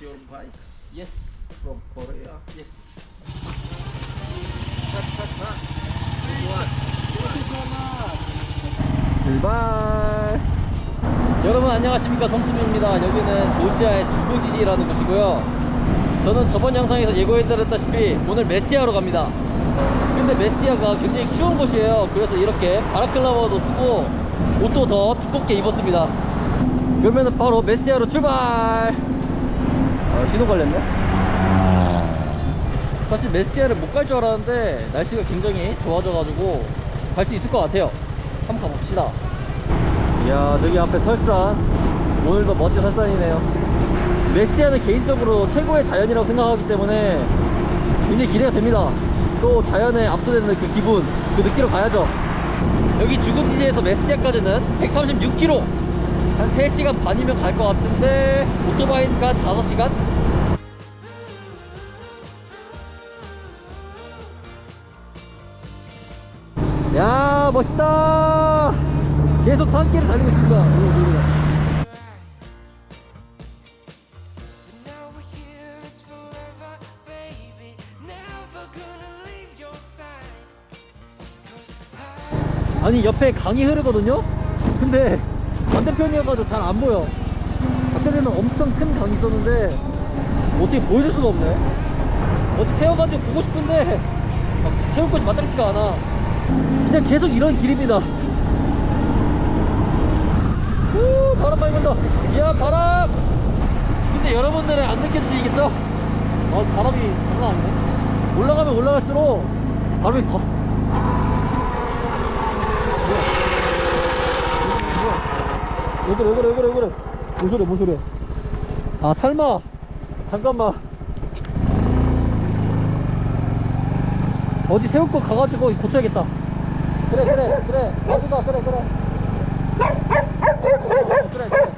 your bike Yes. from Korea? Yes. 출발. 여러분 안녕하십니까 성수민입니다. 여기는 조지아의 주부디디라는 곳이고요. 저는 저번 영상에서 예고해드렸다시피 오늘 메스티아로 갑니다. 근데 메스티아가 굉장히 추운 곳이에요. 그래서 이렇게 바라클라바도 쓰고 옷도 더 두껍게 입었습니다. 그러면 바로 메스티아로 출발. 어, 신호 걸렸네. 사실 메스티아를 못 갈 줄 알았는데 날씨가 굉장히 좋아져가지고 갈 수 있을 것 같아요. 한번 가봅시다. 이야 저기 앞에 설산 오늘도 멋진 설산이네요. 메스티아는 개인적으로 최고의 자연이라고 생각하기 때문에 굉장히 기대가 됩니다. 또 자연에 압도되는 그 기분 그 느끼러 가야죠. 여기 주근지에서 메스티아까지는 136km 한 3시간 반이면 갈 것 같은데 오토바이니까 5시간? 야 멋있다 계속 산길을 달리고 있습니다 오, 아니 옆에 강이 흐르거든요 근데 반대편이어가지고 잘 안 보여. 아까 전에는 엄청 큰 강이 있었는데 어떻게 보여줄 수가 없네. 어디 세워가지고 보고 싶은데 막 세울 곳이 마땅치가 않아. 그냥 계속 이런 길입니다. 우 바람 많이 분다. 이야 바람! 근데 여러분들은 안 느껴지시겠죠? 어 바람이 장난 아니네. 올라가면 올라갈수록 바람이 더 왜 그래 왜 그래 왜 그래 왜 그래. 뭔 소리야 뭔 소리야? 아 설마. 잠깐만. 어디 세울 거 가가지고 고쳐야겠다. 그래 그래 그래. 마주가 그래 그래. 어, 그래 그래.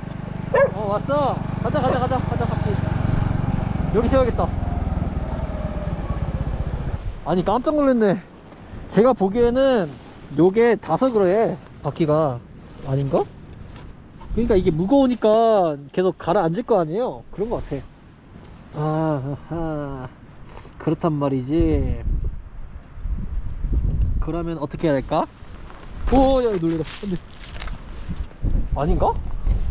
어 왔어. 가자 가자 가자 가자 같이. 여기 세워야겠다. 아니 깜짝 놀랐네. 제가 보기에는 요게 다섯 그래 바퀴가 아닌가? 그러니까 이게 무거우니까 계속 가라앉을 거 아니에요? 그런 것 같아. 아. 그렇단 말이지. 그러면 어떻게 해야 될까? 오, 야, 놀래라. 안 돼. 아닌가?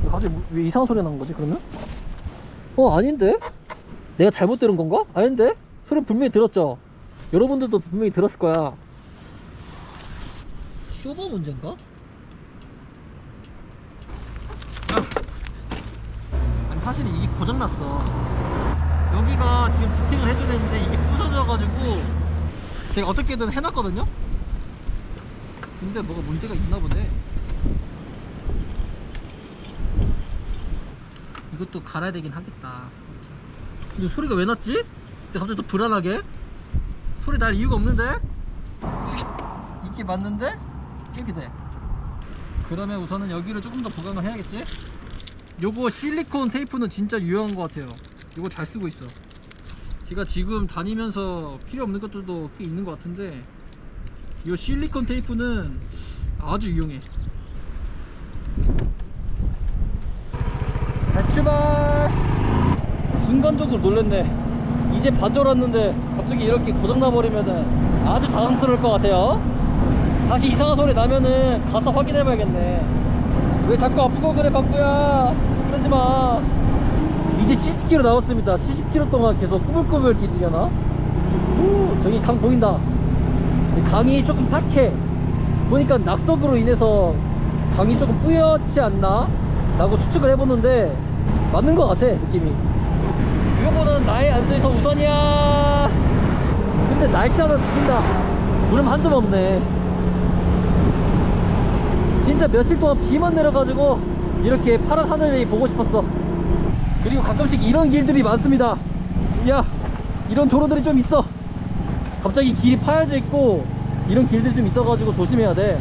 갑자기 뭐- 왜 이상한 소리 난 거지, 그러면? 어, 아닌데? 내가 잘못 들은 건가? 아닌데? 소리 분명히 들었죠? 여러분들도 분명히 들었을 거야. 쇼버 문제인가? 아니 사실은 이게 고장났어. 여기가 지금 지팅을 해줘야 되는데 이게 부서져가지고 제가 어떻게든 해놨거든요? 근데 뭐가 문제가 있나 보네. 이것도 갈아야 되긴 하겠다. 근데 소리가 왜 났지? 근데 갑자기 또 불안하게? 소리 날 이유가 없는데? 이게 맞는데? 이렇게 돼 그러면 우선은 여기를 조금 더 보강을 해야겠지? 요거 실리콘 테이프는 진짜 유용한 것 같아요. 이거 잘 쓰고 있어. 제가 지금 다니면서 필요 없는 것들도 꽤 있는 것 같은데 이 실리콘 테이프는 아주 유용해. 다시 출발. 순간적으로 놀랬네. 이제 반절 왔는데 갑자기 이렇게 고장나 버리면은 아주 당황스러울 것 같아요. 다시 이상한 소리 나면은 가서 확인해 봐야겠네. 왜 자꾸 아프고 그래 바꾸야? 그러지 마. 이제 70km 남았습니다. 70km 동안 계속 꾸불꾸불 기르려나? 오, 저기 강 보인다. 강이 조금 탁해. 보니까 낙석으로 인해서 강이 조금 뿌옇지 않나? 라고 추측을 해보는데 맞는 것 같아 느낌이. 이거보다는 나의 안전이 더 우선이야. 근데 날씨 하나 죽인다. 구름 한 점 없네 진짜 며칠 동안 비만 내려가지고 이렇게 파란 하늘이 보고 싶었어 그리고 가끔씩 이런 길들이 많습니다 야 이런 도로들이 좀 있어 갑자기 길이 파여져 있고 이런 길들이 좀 있어가지고 조심해야 돼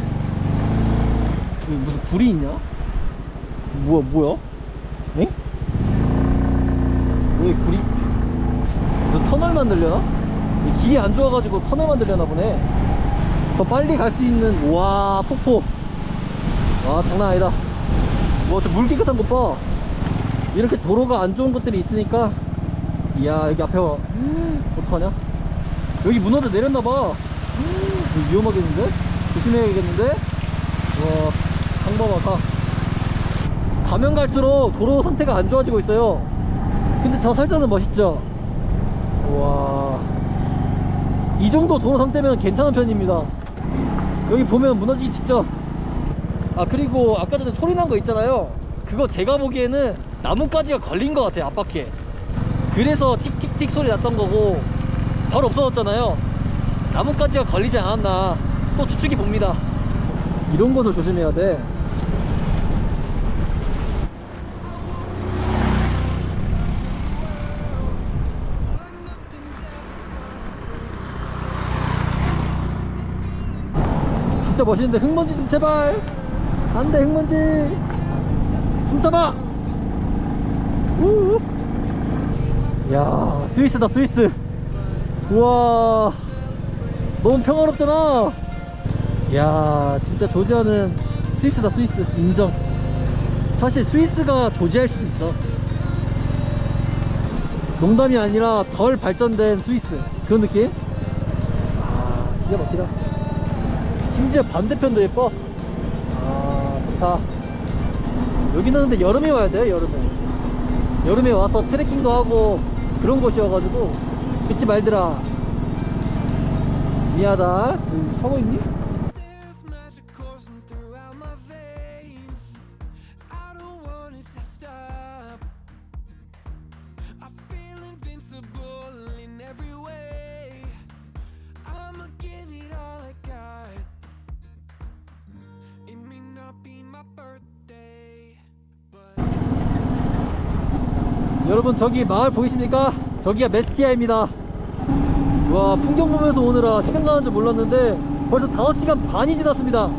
무슨 불이 있냐? 뭐야 뭐야? 에? 왜 불이 무슨 터널 만들려나? 이 길이 안 좋아가지고 터널 만들려나 보네 더 빨리 갈 수 있는 와 폭포 와 장난 아니다 와 저물 깨끗한 것봐 이렇게 도로가 안 좋은 것들이 있으니까 이야 여기 앞에 와 어떡하냐 여기 문어도 내렸나봐 위험하겠는데? 조심해야겠는데? 와 강바바사 가면 갈수록 도로 상태가 안 좋아지고 있어요 근데 저 살짝은 멋있죠? 와. 이 정도 도로 상태면 괜찮은 편입니다. 여기 보면 무너지기 직전. 아, 그리고 아까 전에 소리 난 거 있잖아요. 그거 제가 보기에는 나뭇가지가 걸린 것 같아요, 앞바퀴에. 그래서 틱틱틱 소리 났던 거고, 바로 없어졌잖아요. 나뭇가지가 걸리지 않았나. 또 추측이 봅니다. 이런 것을 조심해야 돼. 진짜 멋있는데 흙먼지 좀 제발 안돼 흙먼지. 숨 참아. 우우. 야 스위스다 스위스. 우와. 너무 평화롭잖아. 야 진짜 조지아는 스위스다 스위스. 인정. 사실 스위스가 조지아일 수도 있어. 농담이 아니라 덜 발전된 스위스. 그런 느낌? 아 이게 멋지다. 심지어 반대편도 예뻐. 아, 좋다. 여기는 근데 여름에 와야 돼요, 여름에. 여름에 와서 트레킹도 하고 그런 곳이어가지고 믿지 말더라. 미안하다. 사고 있니? 저기 마을 보이십니까? 저기가 메스티아입니다. 와 풍경 보면서 오느라 시간 가는 줄 몰랐는데 벌써 5시간 반이 지났습니다.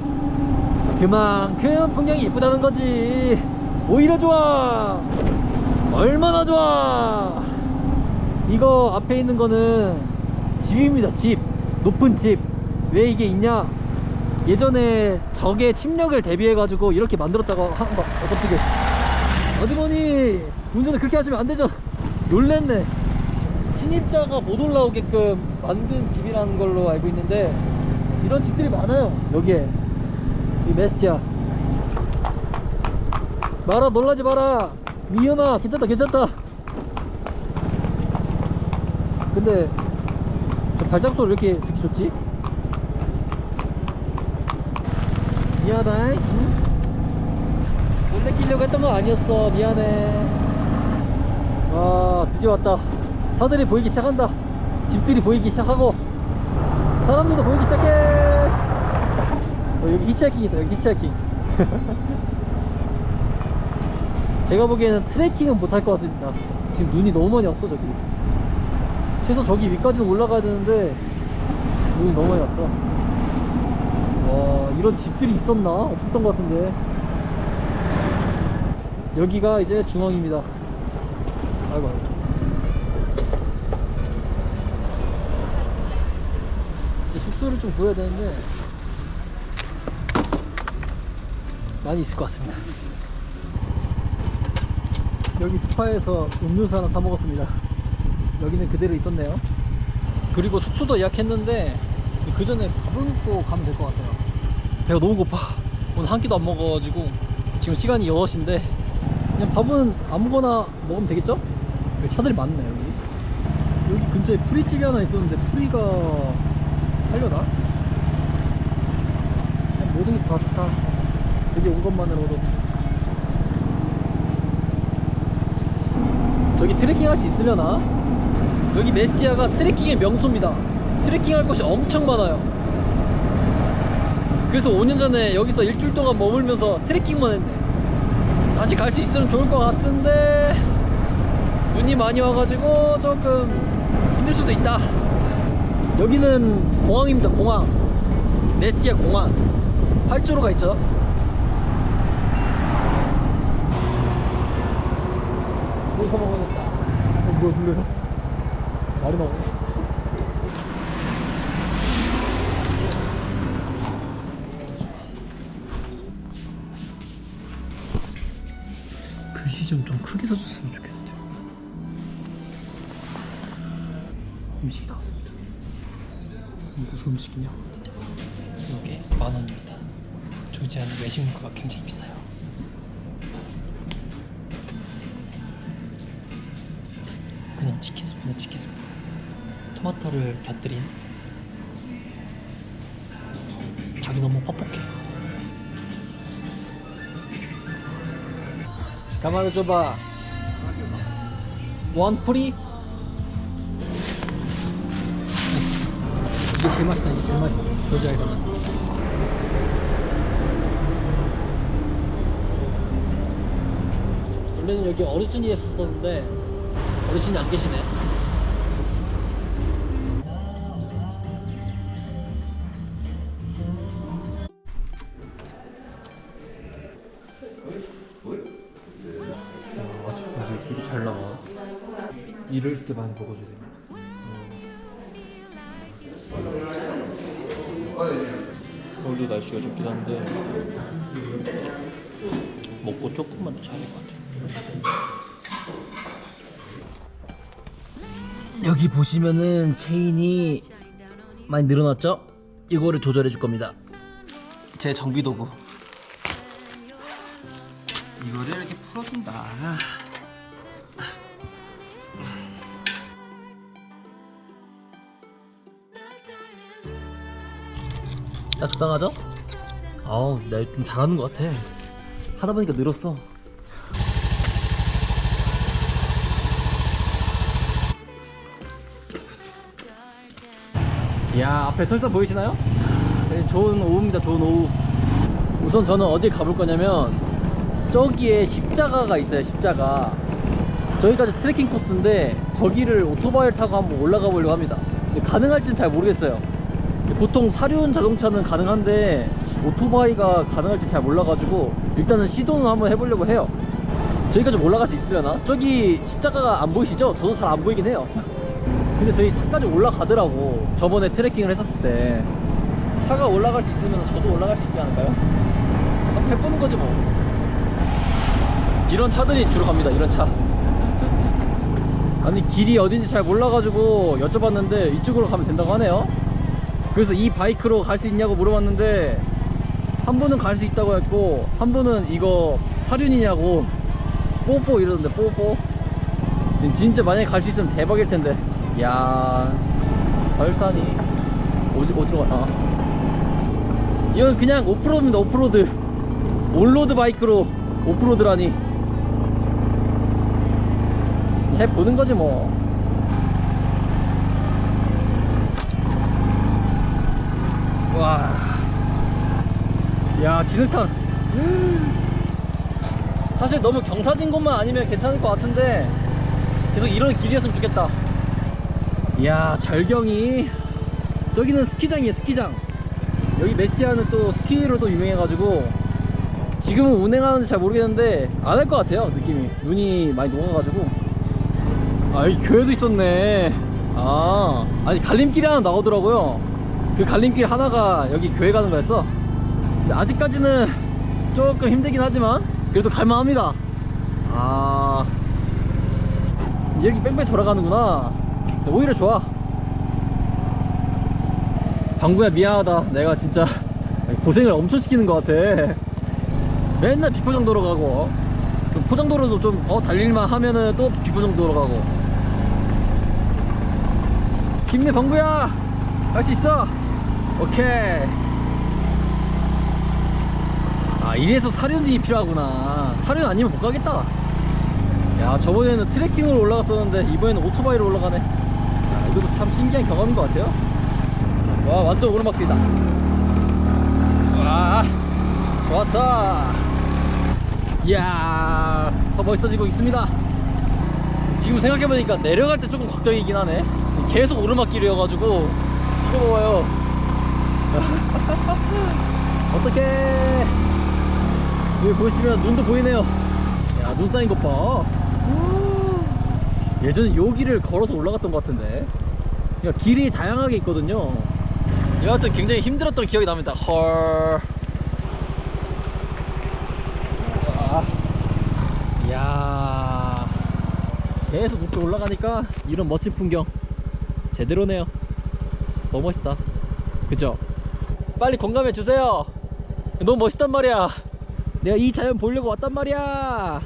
그만큼 풍경이 예쁘다는 거지. 오히려 좋아. 얼마나 좋아. 이거 앞에 있는 거는 집입니다. 집. 높은 집. 왜 이게 있냐? 예전에 적의 침략을 대비해 가지고 이렇게 만들었다고 한 거, 어떻게. 아주머니 운전을 그렇게 하시면 안 되죠. 놀랬네. 침입자가 못 올라오게끔 만든 집이라는 걸로 알고 있는데 이런 집들이 많아요 여기에. 이 메스티아. 마라 놀라지 마라. 위험아 괜찮다 괜찮다. 근데 저 발작 소리 왜 이렇게 듣기 좋지? 미안하다 응? 못 내키려고 했던 거 아니었어. 미안해 와 드디어 왔다. 차들이 보이기 시작한다. 집들이 보이기 시작하고 사람들도 보이기 시작해. 어, 여기 히치하이킹이다 여기 히치하이킹. 제가 보기에는 트레킹은 못할 것 같습니다. 지금 눈이 너무 많이 왔어 저기. 최소 저기 위까지는 올라가야 되는데 눈이 너무 많이 왔어. 와 이런 집들이 있었나? 없었던 것 같은데. 여기가 이제 중앙입니다. 아이고, 아이고. 이제 숙소를 좀 구해야 되는데 많이 있을 것 같습니다. 여기 스파에서 음료수 하나 사 먹었습니다. 여기는 그대로 있었네요. 그리고 숙소도 예약했는데 그 전에 밥을 먹고 가면 될 것 같아요. 배가 너무 고파. 오늘 한 끼도 안 먹어가지고 지금 시간이 6시인데 그냥 밥은 아무거나 먹으면 되겠죠? 차들이 많네 여기. 여기 근처에 프리집이 하나 있었는데 프리가? 그냥 모든 게 다 좋다. 여기 온 것만으로도. 저기 트레킹 할 수 있으려나? 여기 메스티아가 트레킹의 명소입니다. 트레킹 할 곳이 엄청 많아요. 그래서 5년 전에 여기서 일주일 동안 머물면서 트레킹만 했네. 다시 갈 수 있으면 좋을 것 같은데 눈이 많이 와가지고 조금 힘들 수도 있다. 여기는 공항입니다 공항. 메스티아 공항. 활주로가 있죠? 여기서 먹어야겠다. 어 뭐야 근데? 말이 나오네. 글씨 좀 좀 크게 써줬으면 좋겠는 음식이 나왔습니다. 무슨 음식이냐? 이게 만 원입니다. 조지아는 외식 물가가 굉장히 비싸요. 그냥 치킨 수프네 치킨 수프. 토마토를 곁들인 닭이 너무 퍽퍽해. 가만히 줘봐. 원 프리? 이게 제일 맛있다. 이게 제일 맛있어. 조지아에서는. 원래는 여기 어르신이 했었는데 어르신이 안 계시네. 아 이럴 때만 먹어줘야 돼 오늘도 날씨가 좋긴 한데 먹고 조금만 더될것 같아. 여기 보시면은 체인이 많이 늘어났죠? 이거를 조절해 줄 겁니다. 제 정비 도구. 이거를 이렇게 풀어준다. 딱 적당하죠? 아우 내가 좀 잘하는 것 같아. 하다 보니까 늘었어. 이야 앞에 설사 보이시나요? 네, 좋은 오후입니다 좋은 오후. 우선 저는 어디 가볼 거냐면 저기에 십자가가 있어요 십자가. 저기까지 트레킹 코스인데 저기를 오토바이를 타고 한번 올라가 보려고 합니다. 가능할지는 잘 모르겠어요 보통 사륜 자동차는 가능한데 오토바이가 가능할지 잘 몰라가지고 일단은 시도는 한번 해보려고 해요. 저기까지 올라갈 수 있으려나? 저기 십자가가 안 보이시죠? 저도 잘 안 보이긴 해요. 근데 저희 차까지 올라가더라고. 저번에 트레킹을 했었을 때. 차가 올라갈 수 있으면 저도 올라갈 수 있지 않을까요? 한번 해보는 거지 뭐. 이런 차들이 주로 갑니다 이런 차. 아니 길이 어딘지 잘 몰라가지고 여쭤봤는데 이쪽으로 가면 된다고 하네요 그래서 이 바이크로 갈 수 있냐고 물어봤는데 한 분은 갈 수 있다고 했고 한 분은 이거 사륜이냐고 뽀뽀 이러던데 뽀뽀? 진짜 만약에 갈 수 있으면 대박일 텐데. 야 설산이 어디 어디로 가나? 이건 그냥 오프로드입니다 오프로드. 올로드 바이크로 오프로드라니. 해보는 거지 뭐 와. 야, 진흙탕. 사실 너무 경사진 곳만 아니면 괜찮을 것 같은데 계속 이런 길이었으면 좋겠다. 이야, 절경이. 저기는 스키장이에요, 스키장. 여기 메스티아는 또 스키로 또 유명해가지고 지금은 운행하는지 잘 모르겠는데 안 할 것 같아요, 느낌이. 눈이 많이 녹아가지고. 아, 이 교회도 있었네. 아, 아니, 갈림길이 하나 나오더라고요. 그 갈림길 하나가 여기 교회 가는 거였어. 아직까지는 조금 힘들긴 하지만 그래도 갈만합니다. 아 여기 뺑뺑 돌아가는구나. 오히려 좋아. 방구야 미안하다. 내가 진짜 고생을 엄청 시키는 것 같아. 맨날 비포장도로 가고 좀 포장도로도 좀 어, 달릴만 하면은 또 비포장도로 가고. 힘내 방구야. 할 수 있어. 오케이. 아 이래서 사륜이 필요하구나. 사륜 아니면 못 가겠다. 야 저번에는 트레킹으로 올라갔었는데 이번에는 오토바이로 올라가네. 야, 이것도 참 신기한 경험인 것 같아요. 와 완전 오르막길이다. 와 좋았어. 이야 더 멋있어지고 있습니다. 지금 생각해보니까 내려갈 때 조금 걱정이긴 하네. 계속 오르막길이어가지고 이거 봐봐요. 어떡해 여기 보시면 눈도 보이네요 야 눈 쌓인 것봐 예전에 여기를 걸어서 올라갔던 것 같은데 그러니까 길이 다양하게 있거든요 여하튼 굉장히 힘들었던 기억이 납니다 헐. 이야 계속 높게 올라가니까 이런 멋진 풍경 제대로네요. 너무 멋있다. 그죠? 빨리 공감해 주세요. 너무 멋있단 말이야. 내가 이 자연 보려고 왔단 말이야.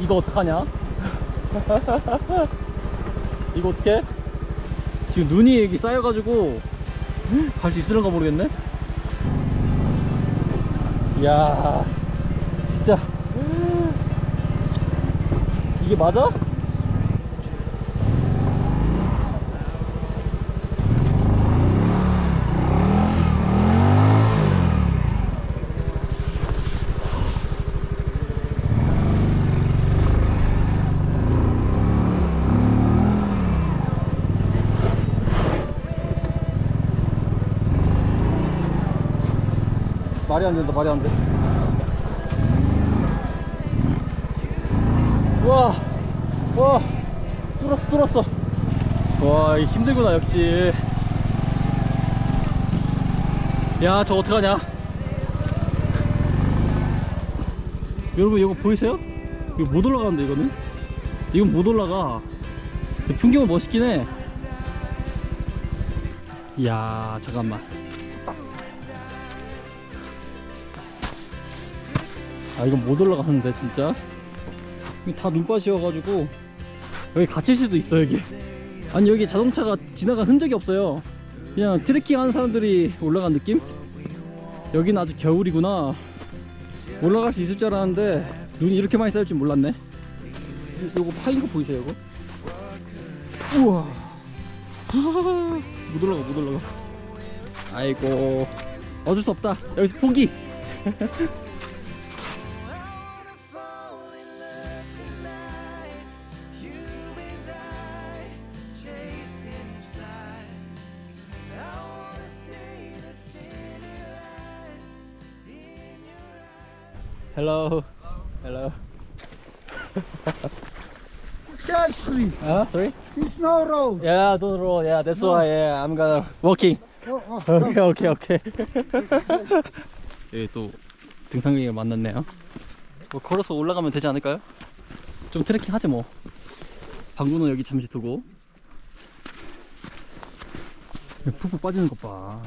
이거 어떡하냐? 이거 어떡해? 지금 눈이 여기 쌓여가지고 갈 수 있을런가 모르겠네. 이야, 진짜 이게 맞아? 말이 안 된다, 말이 안 돼. 와, 와, 뚫었어, 뚫었어. 와, 이 힘들구나, 역시. 야, 저 어떡하냐? 여러분, 이거 보이세요? 이거 못 올라가는데, 이거는? 이건 못 올라가. 풍경은 멋있긴 해. 이야, 잠깐만. 아 이건 못 올라가는데 진짜? 다 눈밭이어가지고 여기 갇힐 수도 있어 여기 아니 여기 자동차가 지나간 흔적이 없어요. 그냥 트레킹 하는 사람들이 올라간 느낌? 여기는 아직 겨울이구나. 올라갈 수 있을 줄 알았는데 눈이 이렇게 많이 쌓일 줄 몰랐네. 요거 파인 거 보이세요 이거? 우와. 못 올라가 못 올라가. 아이고. 어쩔 수 없다. 여기서 포기 Hello. Hello. Actually, Uh, sorry? it's no road. Yeah, don't roll. Yeah, that's why. Yeah, I'm gonna walking. Oh, oh, Okay, okay, okay. 여기 또 등산객을 만났네요. 뭐 걸어서 올라가면 되지 않을까요? 좀 트레킹 하지 뭐. 방구는 여기 잠시 두고. 여기 푹푹 빠지는 것 봐.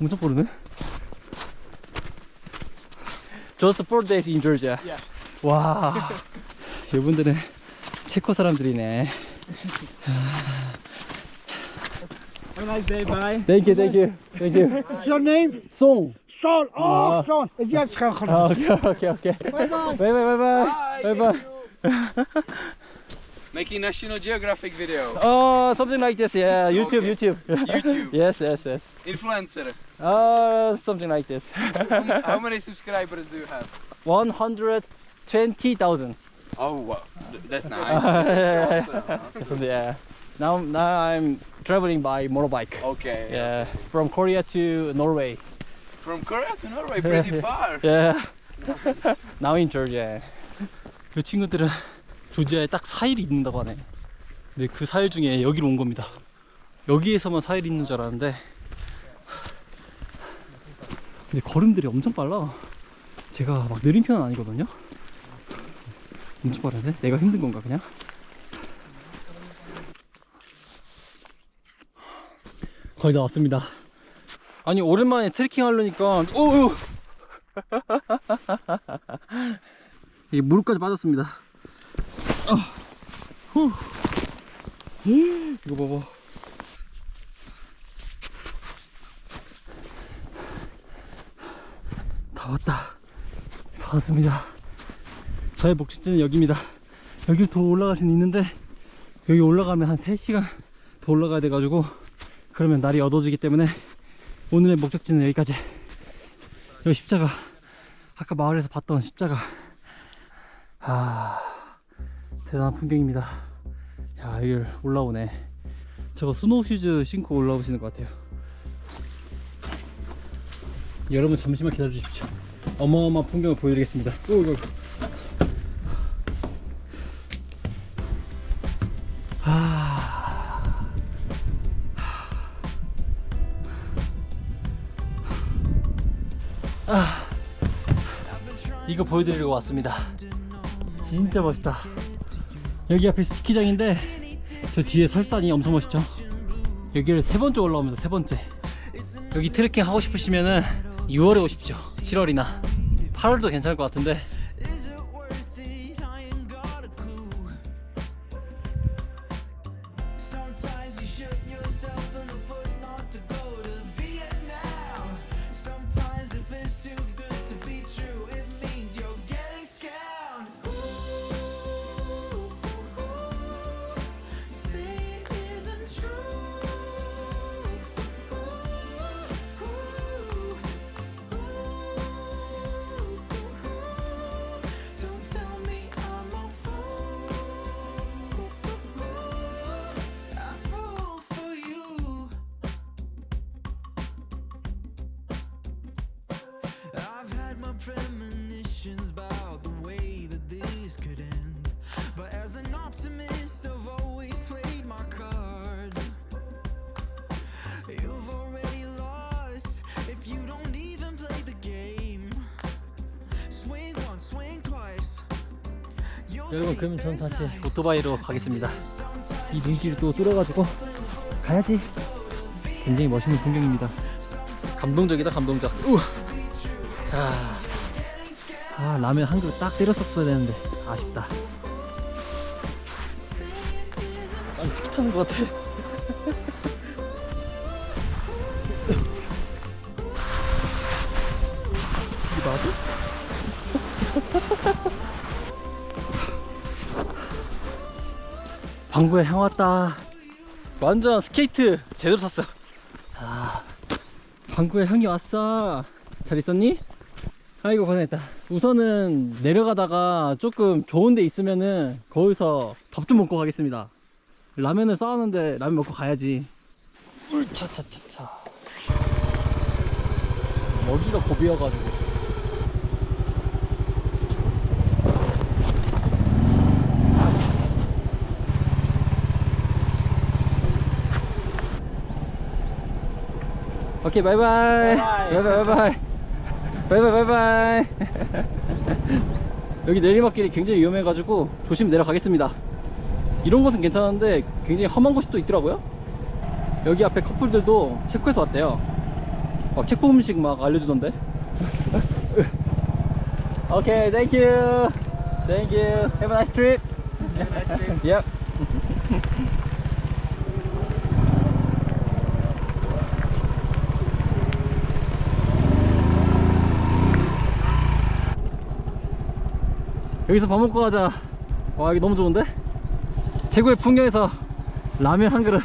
엄청 빠르네. Just four days in Georgia. 와, 이분들은 체코 사람들이네. Have a nice day. Bye. Thank you, thank you, thank you. What's your name? 송. Son. Oh, Ah. son. Yes, gaan gaan. 아, 오케이, 오케이, 오케이. Bye bye. Making National Geographic video. Oh, something like this, yeah. YouTube, Okay. YouTube. YouTube. yes, yes, yes. Influencer. Uh, something like this. How many subscribers do you have? 120,000. Oh, wow. Th- That's nice. That's awesome. Something, yeah. Now, now I'm traveling by motorbike. Okay. Yeah, from Korea to Norway. From Korea to Norway, pretty far. Yeah. Nice. Now in Georgia. 그 친구들은 조지아에 딱 4일이 있는다고 하네. 근데 그 4일 중에 여기로 온 겁니다. 여기에서만 4일 있는 줄 알았는데. 근데 걸음들이 엄청 빨라. 제가 막 느린 편은 아니거든요. 엄청 빠른데? 내가 힘든 건가 그냥? 거의 다 왔습니다. 아니 오랜만에 트레킹 하려니까 오우 이게 무릎까지 빠졌습니다. 아, 후. 이거 봐봐. 다 왔다. 다 왔습니다. 저의 목적지는 여기입니다. 여기로 더 올라갈 수는 있는데 여기 올라가면 한 3시간 더 올라가야 돼가지고 그러면 날이 어두워지기 때문에 오늘의 목적지는 여기까지. 여기 십자가 아까 마을에서 봤던 십자가 아 대단한 풍경입니다. 야 여기를 올라오네. 저거 스노우 슈즈 신고 올라오시는 것 같아요. 여러분 잠시만 기다려 주십시오. 어마어마한 풍경을 보여드리겠습니다. 오, 이거. 아... 아... 이거 보여드리려고 왔습니다. 진짜 멋있다 여기 앞에 스키장인데 저 뒤에 설산이 엄청 멋있죠? 여기를 세 번째 올라옵니다. 세 번째. 여기 트레킹 하고 싶으시면은 6월에 오십시오. 7월이나 8월도 괜찮을 것 같은데 여러분 그러면 저는 다시. 오토바이로 가겠습니다. 이 눈길을 또 뚫어가지고 가야지. 굉장히 멋있는 풍경입니다. 감동적이다 감동적. 우. 아, 아 라면 한 그릇 딱 때렸었어야 되는데 아쉽다. 난 스키 타는 것 같아. 방구에 향 왔다. 완전 스케이트 제대로 탔어. 아, 방구에 향이 왔어. 잘 있었니? 아이고 고생했다. 우선은 내려가다가 조금 좋은 데 있으면은 거기서 밥 좀 먹고 가겠습니다. 라면을 싸왔는데 라면 먹고 가야지. 차차차차. 먹이가 고비여가지고. 오케이 바이바이. 바이바이. 바이바이 바이바이. 바이바이 여기 내리막길이 굉장히 위험해가지고 조심 내려가겠습니다. 이런 곳은 괜찮은데 굉장히 험한 곳이 또 있더라고요. 여기 앞에 커플들도 체코에서 왔대요. 막 체코 음식 막 알려주던데? 오케이 땡큐 땡큐 Have a nice trip. Have a nice trip. Yep 여기서 밥 먹고 가자. 와 여기 너무 좋은데? 최고의 풍경에서 라면 한 그릇.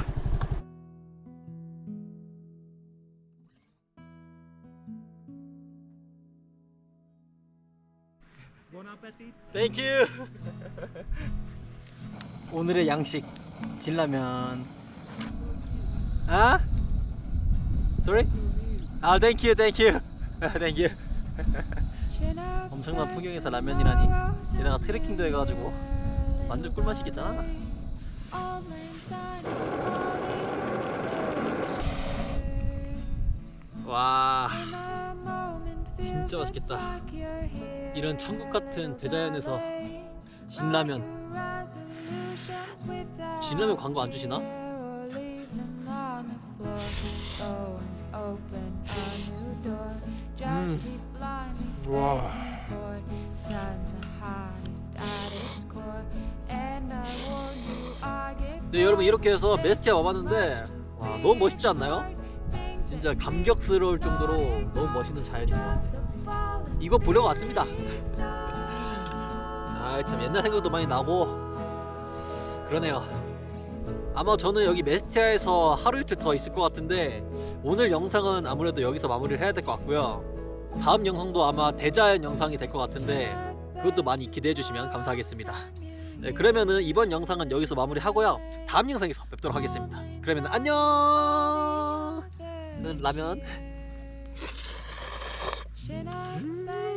땡큐 오늘의 양식. 진라면. 아? Sorry? 아 땡큐 땡큐 엄청난 풍경에서 라면이라니. 게다가 트레킹도 해가지고 완전 꿀맛이겠잖아. 와 진짜 맛있겠다. 이런 천국 같은 대자연에서 진라면. 진라면 광고 안 주시나? 음. 와. 네 여러분 이렇게 해서 메스티아 와봤는데 와 너무 멋있지 않나요? 진짜 감격스러울 정도로 너무 멋있는 자연인 것 같아요. 이거 보려고 왔습니다. 아 참 옛날 생각도 많이 나고. 그러네요 아마 저는 여기 메스티아에서 하루 이틀 더 있을 것 같은데 오늘 영상은 아무래도 여기서 마무리를 해야 될 것 같고요. 다음 영상도 아마 대자연 영상이 될 것 같은데 그것도 많이 기대해 주시면 감사하겠습니다. 네, 그러면은 이번 영상은 여기서 마무리하고요. 다음 영상에서 뵙도록 하겠습니다. 그러면 안녕! 저는 라면. baby.